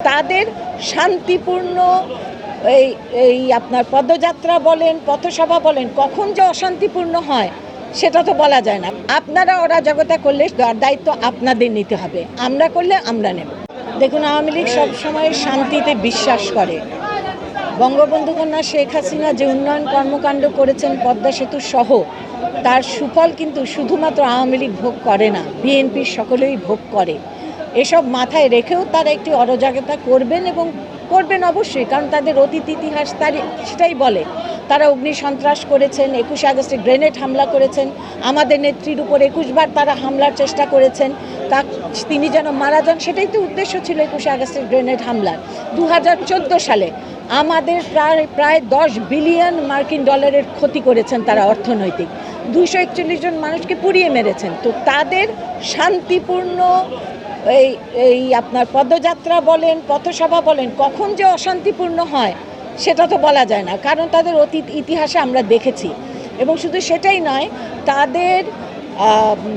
তাদের শান্তিপূর্ণ এই এই আপনার পদযাত্রা বলেন, পথসভা বলেন, কখন যে অশান্তিপূর্ণ হয়, সেটা তো বলা যায় না। আপনারা অরাজকতা করলে তার দায়িত্ব আপনাদের নিতে হবে। আমরা করলে আমরা নেব। দেখুন, আওয়ামী লীগ সবসময় শান্তিতে বিশ্বাস করে। বঙ্গবন্ধু কন্যা শেখ হাসিনা যে উন্নয়ন কর্মকাণ্ড করেছেন, পদ্মা সেতু সহ, তার সুফল কিন্তু শুধুমাত্র আওয়ামী লীগ ভোগ করে না বিএনপির সকলেই ভোগ করে। এসব মাথায় রেখেও তারা একটি অরাজকতা করবেন এবং করবেন অবশ্যই, কারণ তাদের অতীত ইতিহাস তার সেটাই বলে। তারা অগ্নি সন্ত্রাস করেছেন, একুশে আগস্টে গ্রেনেড হামলা করেছেন, আমাদের নেত্রীর উপর একুশবার তারা হামলার চেষ্টা করেছেন, তা তিনি যেন মারা যান, সেটাই তো উদ্দেশ্য ছিল একুশে আগস্টের গ্রেনেড হামলার। দু হাজার চোদ্দ সালে আমাদের প্রায় প্রায় দশ বিলিয়ন মার্কিন ডলারের ক্ষতি করেছেন তারা অর্থনৈতিক। দুশো একচল্লিশ জন মানুষকে পুড়িয়ে মেরেছেন। তো তাদের শান্তিপূর্ণ এই এই আপনার পদযাত্রা বলেন, পথসভা বলেন, কখন যে অশান্তিপূর্ণ হয় সেটা তো বলা যায় না। কারণ তাদের অতীত ইতিহাসে আমরা দেখেছি। এবং শুধু সেটাই নয়, তাদের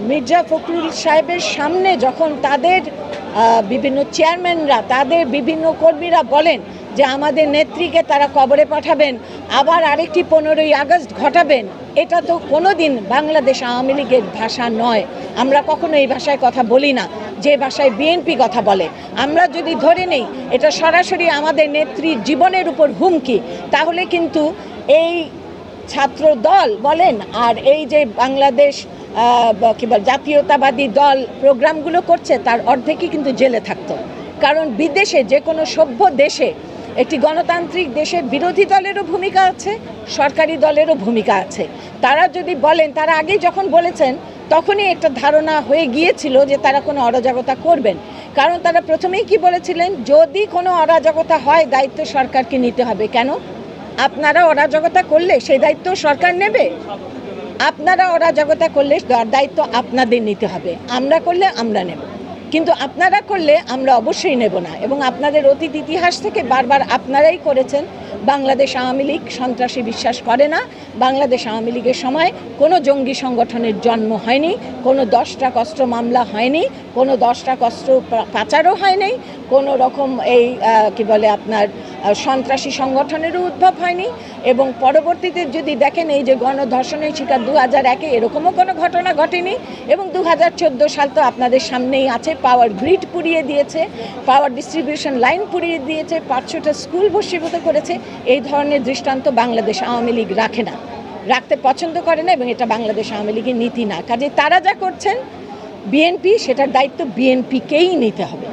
মির্জা ফখরুল সাহেবের সামনে যখন তাদের বিভিন্ন চেয়ারম্যানরা তাদের বিভিন্ন কর্মীরা বলেন যে আমাদের নেত্রীকে তারা কবরে পাঠাবেন, আবার আরেকটি পনেরোই আগস্ট ঘটাবেন, এটা তো কোনো দিন বাংলাদেশ আওয়ামী লীগের ভাষা নয়। আমরা কখনো এই ভাষায় কথা বলি না, যে ভাষায় বিএনপি কথা বলে। আমরা যদি ধরে নেই, এটা সরাসরি আমাদের নেত্রীর জীবনের উপর হুমকি, তাহলে কিন্তু এই ছাত্র দল বলেন, আর এই যে বাংলাদেশ কি বল, জাতীয়তাবাদী দল প্রোগ্রামগুলো করছে, তার অর্ধেকই কিন্তু জেলে থাকতো। কারণ বিদেশে যে কোনো সভ্য দেশে একটি গণতান্ত্রিক দেশে বিরোধী দলেরও ভূমিকা আছে, সরকারি দলেরও ভূমিকা আছে। তারা যদি বলেন, তারা আগেই যখন বলেছেন, তখনই একটা ধারণা হয়ে গিয়েছিল যে তারা কোনো অরাজকতা করবেন। কারণ তারা প্রথমেই কি বলেছিলেন, যদি কোনো অরাজকতা হয়, দায়িত্ব সরকারকে নিতে হবে। কেন? আপনারা অরাজকতা করলে সেই দায়িত্ব সরকার নেবে। আপনারা অরাজকতা করলে দায়িত্ব আপনাদের নিতে হবে। আমরা করলে আমরা নেব। কিন্তু আপনারা করলে আমরা অবশ্যই নেব না এবং আপনাদের অতীত ইতিহাস থেকে বারবার আপনারাই করেছেন। বাংলাদেশ আওয়ামী লীগ সন্ত্রাসী বিশ্বাস করে না। বাংলাদেশ আওয়ামী লীগের সময় কোনো জঙ্গি সংগঠনের জন্ম হয়নি, কোনো দশটা কষ্ট মামলা হয়নি, কোনো দশটা কষ্ট পাচারও হয়নি, কোনো রকম এই কি বলে আপনার সন্ত্রাসী সংগঠনেরও উদ্ভব হয়নি এবং পরবর্তীতে যদি দেখেন এই যে গণধর্ষণের শিকার দু হাজার একে, এরকমও কোনো ঘটনা ঘটেনি এবং দু হাজার চোদ্দ সাল তো আপনাদের সামনেই আছে পাওয়ার গ্রিড পুড়িয়ে দিয়েছে পাওয়ার ডিস্ট্রিবিউশন লাইন পুড়িয়ে দিয়েছে, পাঁচশোটা স্কুল ভস্মীভূত করেছে, এই ধরনের দৃষ্টান্ত বাংলাদেশ আওয়ামী লীগ রাখে না। রাখতে পছন্দ করে না এবং এটা বাংলাদেশ আওয়ামী লীগের নীতি না। কাজে তারা যা করছেন, বিএনপি, সেটার দায়িত্ব বিএনপিকেই নিতে হবে।